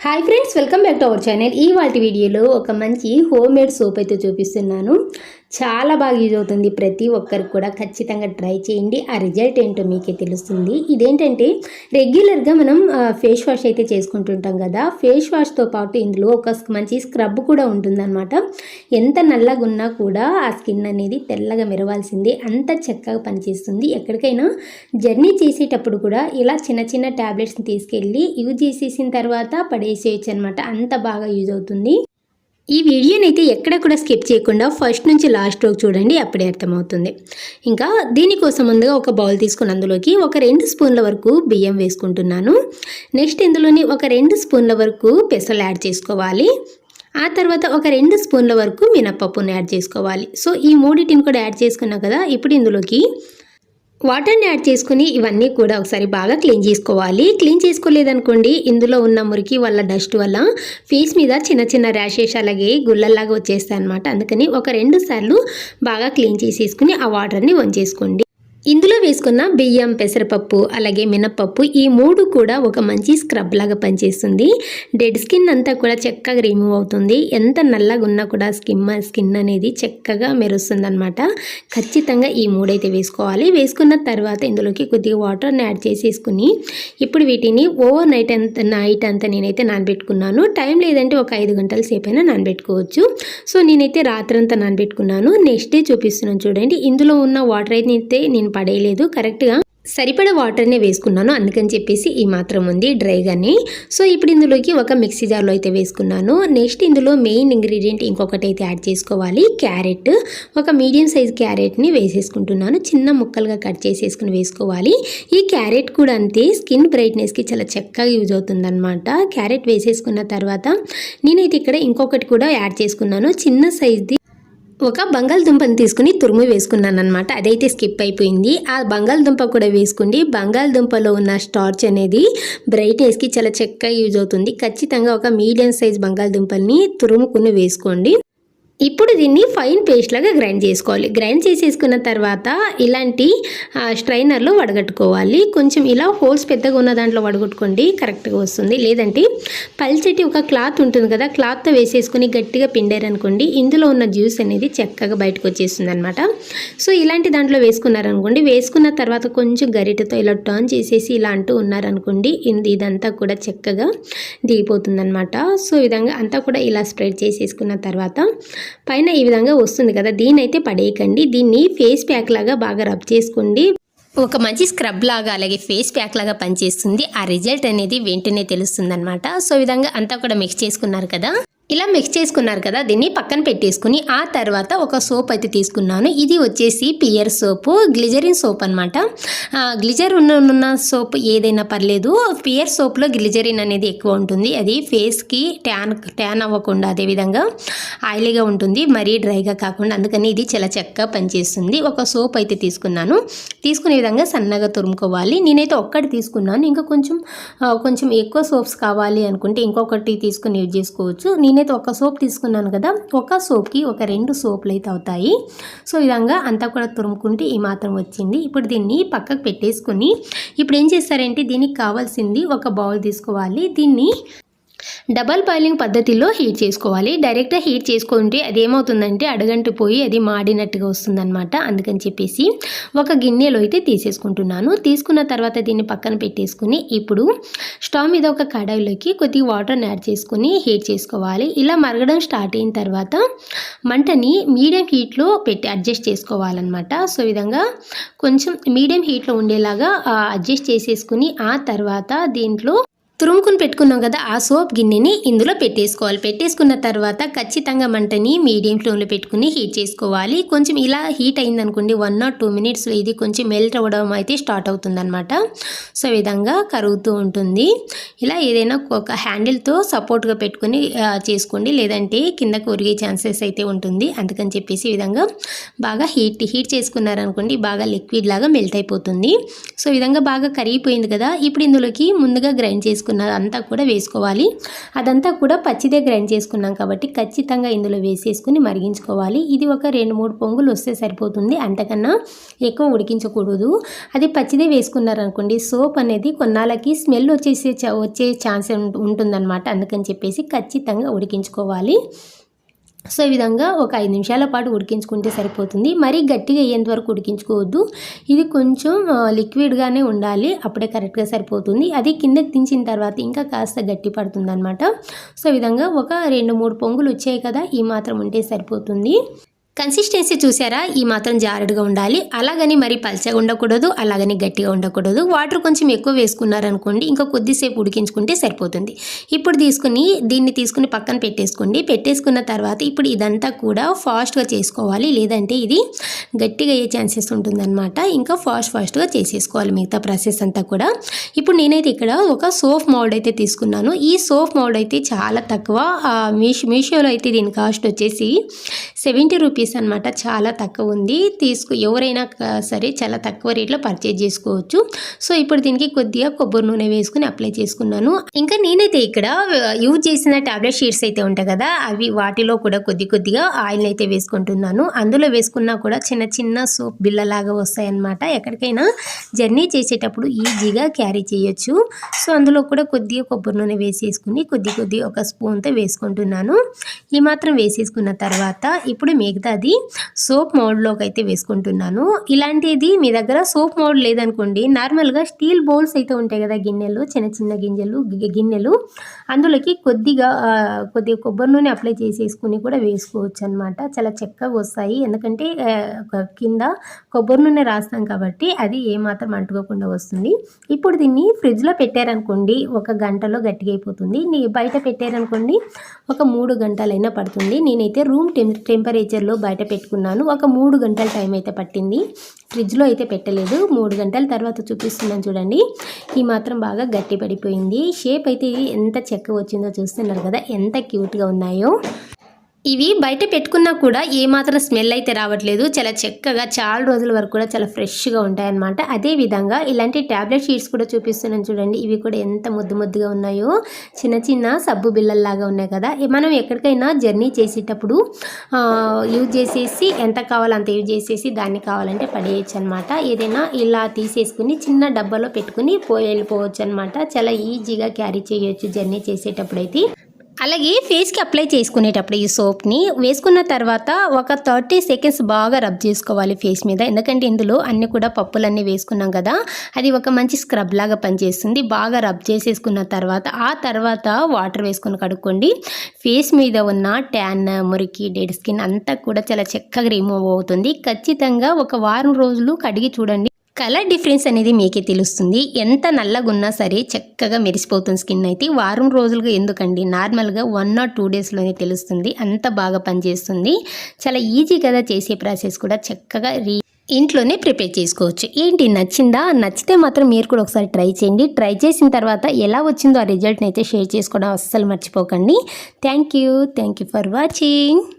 Hi friends welcome back to our channel ఈ వాటి వీడియోలో ఒక మంచి హోమ్ మేడ్ సోప్ అయితే చూపిస్తున్నాను. చాలా బాగా యూజ్ అవుతుంది. ప్రతి ఒక్కరికి కూడా ఖచ్చితంగా ట్రై చేయండి. ఆ రిజల్ట్ ఏంటో మీకే తెలుస్తుంది. ఇదేంటంటే రెగ్యులర్గా మనం ఫేస్ వాష్ అయితే చేసుకుంటుంటాం కదా. ఫేస్ వాష్తో పాటు ఇందులో ఒక మంచి స్క్రబ్ కూడా ఉంటుందన్నమాట. ఎంత నల్లగా ఉన్నా కూడా ఆ స్కిన్ అనేది తెల్లగా మెరవాల్సిందే. అంత చక్కగా పనిచేస్తుంది. ఎక్కడికైనా జర్నీ చేసేటప్పుడు కూడా ఇలా చిన్న చిన్న ట్యాబ్లెట్స్ని తీసుకెళ్ళి యూజ్ చేసేసిన తర్వాత పడేసేయచ్చు అనమాట అంత బాగా యూజ్ అవుతుంది. ఈ వీడియోని అయితే ఎక్కడ కూడా స్కిప్ చేయకుండా ఫస్ట్ నుంచి లాస్ట్ వరకు చూడండి అప్పుడే అర్థమవుతుంది. ఇంకా దీనికోసం ముందుగా ఒక బౌల్ తీసుకుని అందులోకి ఒక రెండు స్పూన్ల వరకు బియ్యం వేసుకుంటున్నాను. నెక్స్ట్ ఇందులోని ఒక రెండు స్పూన్ల వరకు పెసలు యాడ్ చేసుకోవాలి. ఆ తర్వాత ఒక రెండు స్పూన్ల వరకు మినప్పప్పును యాడ్ చేసుకోవాలి. సో ఈ మూడింటిని కూడా యాడ్ చేసుకున్నాం కదా ఇప్పుడు ఇందులోకి వాటర్ని యాడ్ చేసుకుని ఇవన్నీ కూడా ఒకసారి బాగా క్లీన్ చేసుకోవాలి. క్లీన్ చేసుకోలేదనుకోండి ఇందులో ఉన్న మురికి వల్ల డస్ట్ వల్ల ఫేస్ మీద చిన్న చిన్న ర్యాషెస్ అలాగే గుళ్ళల్లాగా వచ్చేస్తాయి అనమాట అందుకని ఒక రెండు సార్లు బాగా క్లీన్ చేసేసుకుని ఆ వాటర్ని వంచేసుకోండి. ఇందులో వేసుకున్న బియ్యం పెసరపప్పు అలాగే మినప్పప్పు ఈ మూడు కూడా ఒక మంచి స్క్రబ్ లాగా పనిచేస్తుంది. డెడ్ స్కిన్ అంతా కూడా చక్కగా రిమూవ్ అవుతుంది. ఎంత నల్లగా ఉన్నా కూడా స్కిన్ స్కిన్ అనేది చక్కగా మెరుస్తుంది అనమాట ఖచ్చితంగా ఈ మూడైతే వేసుకోవాలి. వేసుకున్న తర్వాత ఇందులోకి కొద్దిగా వాటర్ని యాడ్ చేసేసుకుని ఇప్పుడు వీటిని ఓవర్ నైట్ అంత నైట్ అంతా నేనైతే నానబెట్టుకున్నాను. టైం లేదంటే ఒక ఐదు గంటల సేపు అయినా నానబెట్టుకోవచ్చు. సో నేనైతే రాత్రంతా నానబెట్టుకున్నాను. నెక్స్ట్ డే చూపిస్తున్నాను చూడండి. ఇందులో ఉన్న వాటర్ అయితే నేను పడేయలేదు. కరెక్ట్గా సరిపడ వాటర్నే వేసుకున్నాను. అందుకని చెప్పేసి ఈ మాత్రం ఉంది డ్రైగానే. సో ఇప్పుడు ఇందులోకి ఒక మిక్సీ జార్లో అయితే వేసుకున్నాను. నెక్స్ట్ ఇందులో మెయిన్ ఇంగ్రీడియంట్ ఇంకొకటి అయితే యాడ్ చేసుకోవాలి. క్యారెట్. ఒక మీడియం సైజ్ క్యారెట్ని వేసేసుకుంటున్నాను. చిన్న ముక్కలుగా కట్ చేసేసుకుని వేసుకోవాలి. ఈ క్యారెట్ కూడా అంతే. స్కిన్ బ్రైట్నెస్కి చాలా చక్కగా యూజ్ అవుతుందన్నమాట. క్యారెట్ వేసేసుకున్న తర్వాత నేనైతే ఇక్కడ ఇంకొకటి కూడా యాడ్ చేసుకున్నాను. చిన్న సైజ్ది ఒక బంగాళదుంపని తీసుకుని తురుము వేసుకున్నాను అనమాట అదైతే స్కిప్ అయిపోయింది. ఆ బంగాళదుంప కూడా వేసుకోండి. బంగాళదుంపలో ఉన్న స్టార్చ్ అనేది బ్రైట్నెస్కి చాలా చక్కగా యూజ్ అవుతుంది. ఖచ్చితంగా ఒక మీడియం సైజ్ బంగాళదుంపల్ని తురుముకుని వేసుకోండి. ఇప్పుడు దీన్ని ఫైన్ పేస్ట్ లాగా గ్రైండ్ చేసుకోవాలి. గ్రైండ్ చేసేసుకున్న తర్వాత ఇలాంటి స్ట్రైనర్లో వడగట్టుకోవాలి. కొంచెం ఇలా హోల్స్ పెద్దగా ఉన్న దాంట్లో వడగొట్టుకోండి కరెక్ట్గా వస్తుంది. లేదంటే పల్చటి ఒక క్లాత్ ఉంటుంది కదా క్లాత్తో వేసేసుకుని గట్టిగా పిండారనుకోండి ఇందులో ఉన్న జ్యూస్ అనేది చక్కగా బయటకు వచ్చేస్తుంది అనమాట సో ఇలాంటి దాంట్లో వేసుకున్నారనుకోండి వేసుకున్న తర్వాత కొంచెం గరిటతో ఇలా టర్న్ చేసేసి ఇలా అంటూ ఉన్నారనుకోండి ఇది ఇదంతా కూడా చక్కగా దిగిపోతుందనమాట సో విధంగా అంతా కూడా ఇలా స్ప్రెడ్ చేసేసుకున్న తర్వాత పైన ఈ విధంగా వస్తుంది కదా దీన్ని అయితే పడేయకండి. దీన్ని ఫేస్ ప్యాక్ లాగా బాగా రబ్ చేసుకోండి. ఒక మంచి స్క్రబ్ లాగా అలాగే ఫేస్ ప్యాక్ లాగా పనిచేస్తుంది. ఆ రిజల్ట్ అనేది వెంటనే తెలుస్తుంది అనమాట సో విధంగా అంతా కూడా మిక్స్ చేసుకున్నారు కదా. ఇలా మిక్స్ చేసుకున్నారు కదా దీన్ని పక్కన పెట్టేసుకుని ఆ తర్వాత ఒక సోప్ అయితే తీసుకున్నాను. ఇది వచ్చేసి పియర్ సోపు గ్లిజరిన్ సోప్ అనమాట గ్లిజర్ ఉన్న సోప్ ఏదైనా పర్లేదు. పియర్ సోప్లో గ్లిజరిన్ అనేది ఎక్కువ ఉంటుంది. అది ఫేస్కి ట్యాన్ ట్యాన్ అవ్వకుండా అదేవిధంగా ఆయిలీగా ఉంటుంది. మరీ డ్రైగా కాకుండా అందుకని ఇది చాలా చక్కగా పనిచేస్తుంది. ఒక సోప్ అయితే తీసుకున్నాను. తీసుకునే విధంగా సన్నగా తురుముకోవాలి. నేనైతే ఒక్కటి తీసుకున్నాను. ఇంకా కొంచెం కొంచెం ఎక్కువ సోప్స్ కావాలి అనుకుంటే ఇంకొకటి తీసుకుని యూజ్ చేసుకోవచ్చు. నేను నేనైతే ఒక సోప్ తీసుకున్నాను కదా ఒక సోప్కి ఒక రెండు సోపులు అయితే అవుతాయి. సో విధంగా అంతా కూడా తురుముకుంటే ఈ మాత్రం వచ్చింది. ఇప్పుడు దీన్ని పక్కకు పెట్టేసుకుని ఇప్పుడు ఏం చేస్తారంటే దీనికి కావాల్సింది ఒక బౌల్ తీసుకోవాలి. దీన్ని డబల్ బాయిలింగ్ పద్ధతిలో హీట్ చేసుకోవాలి. డైరెక్ట్గా హీట్ చేసుకుంటే అది ఏమవుతుందంటే అడగంటు పోయి అది మాడినట్టుగా వస్తుందన్నమాట. అందుకని చెప్పేసి ఒక గిన్నెలో అయితే తీసేసుకుంటున్నాను. తీసుకున్న తర్వాత దీన్ని పక్కన పెట్టేసుకుని ఇప్పుడు స్టవ్ మీద ఒక కడాయిలోకి కొద్దిగా వాటర్ని యాడ్ చేసుకుని హీట్ చేసుకోవాలి. ఇలా మరగడం స్టార్ట్ అయిన తర్వాత మంటని మీడియం హీట్లో పెట్టి అడ్జస్ట్ చేసుకోవాలన్నమాట. సో విధంగా కొంచెం మీడియం హీట్లో ఉండేలాగా అడ్జస్ట్ చేసేసుకుని ఆ తర్వాత దీంట్లో తురుముకుని పెట్టుకున్నాం కదా ఆ సోప్ గిన్నెని ఇందులో పెట్టేసుకోవాలి. పెట్టేసుకున్న తర్వాత ఖచ్చితంగా మంటని మీడియం ఫ్లేమ్లో పెట్టుకుని హీట్ చేసుకోవాలి. కొంచెం ఇలా హీట్ అయిందనుకోండి వన్ ఆర్ టూ మినిట్స్లో ఇది కొంచెం మెల్ట్ అవ్వడం అయితే స్టార్ట్ అవుతుందన్నమాట. సో ఈ విధంగా కరుగుతూ ఉంటుంది. ఇలా ఏదైనా ఒక హ్యాండిల్తో సపోర్ట్గా పెట్టుకుని చేసుకోండి. లేదంటే కిందకు ఒరిగే ఛాన్సెస్ అయితే ఉంటుంది. అందుకని చెప్పేసి విధంగా బాగా హీట్ హీట్ చేసుకున్నారనుకోండి బాగా లిక్విడ్ లాగా మెల్ట్ అయిపోతుంది. సో విధంగా బాగా కరిగిపోయింది కదా ఇప్పుడు ఇందులోకి ముందుగా గ్రైండ్ చేసుకుని చేసుకున్న అంతా కూడా వేసుకోవాలి. అదంతా కూడా పచ్చిదే గ్రైండ్ చేసుకున్నాం కాబట్టి ఖచ్చితంగా ఇందులో వేసేసుకుని మరిగించుకోవాలి. ఇది ఒక రెండు మూడు పొంగులు వస్తే సరిపోతుంది. అంతకన్నా ఎక్కువ ఉడికించకూడదు. అది పచ్చిదే వేసుకున్నారనుకోండి సోప్ అనేది కొన్నాళ్ళకి స్మెల్ వచ్చేసే చ- వచ్చే ఛాన్స్ ఉంటుందన్నమాట. అందుకని చెప్పేసి ఖచ్చితంగా ఉడికించుకోవాలి. సో ఈ విధంగా ఒక ఐదు నిమిషాల పాటు ఉడికించుకుంటే సరిపోతుంది. మరీ గట్టిగా అయ్యేంత వరకు ఉడికించుకోవద్దు. ఇది కొంచెం లిక్విడ్గానే ఉండాలి. అప్పుడే కరెక్ట్గా సరిపోతుంది. అది కిందకి దించిన తర్వాత ఇంకా కాస్త గట్టి పడుతుంది అనమాట సో ఈ విధంగా ఒక రెండు మూడు పొంగులు వచ్చాయి కదా ఈ మాత్రం ఉంటే సరిపోతుంది. కన్సిస్టెన్సీ చూసారా? ఈ మాత్రం జారుడుగా ఉండాలి. అలాగని మరి పల్చగా ఉండకూడదు అలాగని గట్టిగా ఉండకూడదు. వాటర్ కొంచెం ఎక్కువ వేసుకున్నారనుకోండి ఇంకా కొద్దిసేపు ఉడికించుకుంటే సరిపోతుంది. ఇప్పుడు తీసుకుని దీన్ని తీసుకుని పక్కన పెట్టేసుకోండి. పెట్టేసుకున్న తర్వాత ఇప్పుడు ఇదంతా కూడా ఫాస్ట్గా చేసుకోవాలి. లేదంటే ఇది గట్టిగా అయ్యే ఛాన్సెస్ ఉంటుందన్నమాట. ఇంకా ఫాస్ట్ ఫాస్ట్గా చేసేసుకోవాలి మిగతా ప్రాసెస్ అంతా కూడా. ఇప్పుడు నేనైతే ఇక్కడ ఒక సోఫ్ మౌల్డ్ అయితే తీసుకున్నాను. ఈ సోఫ్ మౌల్డ్ అయితే చాలా తక్కువ. మీషో మీషోలో అయితే దీని కాస్ట్ వచ్చేసి సెవెంటీ రూపీస్ అనమాట చాలా తక్కువ ఉంది. తీసుకు ఎవరైనా సరే చాలా తక్కువ రేట్లో పర్చేజ్ చేసుకోవచ్చు. సో ఇప్పుడు దీనికి కొద్దిగా కొబ్బరి నూనె వేసుకుని అప్లై చేసుకున్నాను. ఇంకా నేనైతే ఇక్కడ యూజ్ చేసిన టాబ్లెట్ షీట్స్ అయితే ఉంటాయి కదా అవి వాటిలో కూడా కొద్ది కొద్దిగా ఆయిల్ అయితే వేసుకుంటున్నాను. అందులో వేసుకున్నా కూడా చిన్న చిన్న సోప్ బిళ్ళలాగా వస్తాయన్నమాట. ఎక్కడికైనా జర్నీ చేసేటప్పుడు ఈజీగా క్యారీ చేయొచ్చు. సో అందులో కూడా కొద్దిగా కొబ్బరి నూనె వేసేసుకుని కొద్ది కొద్ది ఒక స్పూన్తో వేసుకుంటున్నాను. ఈ మాత్రం వేసేసుకున్న తర్వాత ఇప్పుడు అది సోప్ మోడ్లోకి అయితే వేసుకుంటున్నాను. ఇలాంటిది మీ దగ్గర సోప్ మౌల్డ్ లేదనుకోండి నార్మల్గా స్టీల్ బౌల్స్ అయితే ఉంటాయి కదా గిన్నెలు చిన్న చిన్న గింజలు గిన్నెలు. అందులోకి కొద్దిగా కొద్దిగా కొబ్బరి నూనె అప్లై చేసేసుకుని కూడా వేసుకోవచ్చు అనమాట చాలా చక్కగా వస్తాయి. ఎందుకంటే ఒక కింద కొబ్బరి నూనె రాస్తాం కాబట్టి అది ఏమాత్రం అంటుకోకుండా వస్తుంది. ఇప్పుడు దీన్ని ఫ్రిడ్జ్లో పెట్టారనుకోండి ఒక గంటలో గట్టిగా అయిపోతుంది. బయట పెట్టారనుకోండి ఒక మూడు గంటలైనా పడుతుంది. నేనైతే రూమ్ టెం టెంపరేచర్లో బయట పెట్టుకున్నాను. ఒక మూడు గంటల టైం అయితే పట్టింది. ఫ్రిడ్జ్లో అయితే పెట్టలేదు. మూడు గంటల తర్వాత చూపిస్తున్నాను చూడండి. ఈ మాత్రం బాగా గట్టి పడిపోయింది షేప్ అయితే ఎంత చెక్క వచ్చిందో చూస్తున్నారు కదా ఎంత క్యూట్గా ఉన్నాయో. ఇవి బయట పెట్టుకున్నా కూడా ఏమాత్రం స్మెల్ అయితే రావట్లేదు. చాలా చక్కగా చాలా రోజుల వరకు కూడా చాలా ఫ్రెష్గా ఉంటాయన్నమాట. అదే విధంగా ఇలాంటి ట్యాబ్లెట్ షీట్స్ కూడా చూపిస్తున్నాను చూడండి. ఇవి కూడా ఎంత ముద్దు ముద్దుగా ఉన్నాయో. చిన్న చిన్న సబ్బు బిళ్ళల్లాగా ఉన్నాయి కదా. మనం ఎక్కడికైనా జర్నీ చేసేటప్పుడు ఆ, యూజ్ చేసేసి ఎంత కావాలో అంత యూజ్ చేసేసి దాన్ని కావాలంటే పడేయచ్చు అనమాట ఏదైనా ఇలా తీసేసుకుని చిన్న డబ్బాలో పెట్టుకుని పోయి వెళ్ళిపోవచ్చు అనమాట చాలా ఈజీగా క్యారీ చేయొచ్చు జర్నీ చేసేటప్పుడు అయితే అలాగే ఫేస్కి అప్లై చేసుకునేటప్పుడు ఈ సోప్ని వేసుకున్న తర్వాత ఒక థర్టీ సెకండ్స్ బాగా రబ్ చేసుకోవాలి ఫేస్ మీద. ఎందుకంటే ఇందులో అన్ని కూడా పప్పులన్నీ వేసుకున్నాం కదా అది ఒక మంచి స్క్రబ్ లాగా పనిచేస్తుంది. బాగా రబ్ చేసేసుకున్న తర్వాత ఆ తర్వాత వాటర్ వేసుకొని కడుక్కోండి. ఫేస్ మీద ఉన్న ట్యాన్ మురికి డెడ్ స్కిన్ అంతా కూడా చాలా చక్కగా రిమూవ్ అవుతుంది. ఖచ్చితంగా ఒక వారం రోజులు కడిగి చూడండి. కలర్ డిఫరెన్స్ అనేది మీకే తెలుస్తుంది. ఎంత నల్లగా ఉన్నా సరే చక్కగా మెరిసిపోతుంది స్కిన్ అయితే. వారం రోజులుగా ఎందుకండి? నార్మల్గా వన్ ఆర్ టూ డేస్లోనే తెలుస్తుంది. అంత బాగా పనిచేస్తుంది. చాలా ఈజీ కదా చేసే ప్రాసెస్ కూడా చక్కగా రీ ఇంట్లోనే ప్రిపేర్ చేసుకోవచ్చు. ఏంటి? నచ్చిందా? నచ్చితే మాత్రం మీరు కూడా ఒకసారి ట్రై చేయండి. ట్రై చేసిన తర్వాత ఎలా వచ్చిందో ఆ రిజల్ట్ని అయితే షేర్ చేసుకోవడం అస్సలు మర్చిపోకండి. Thank you. Thank you for watching.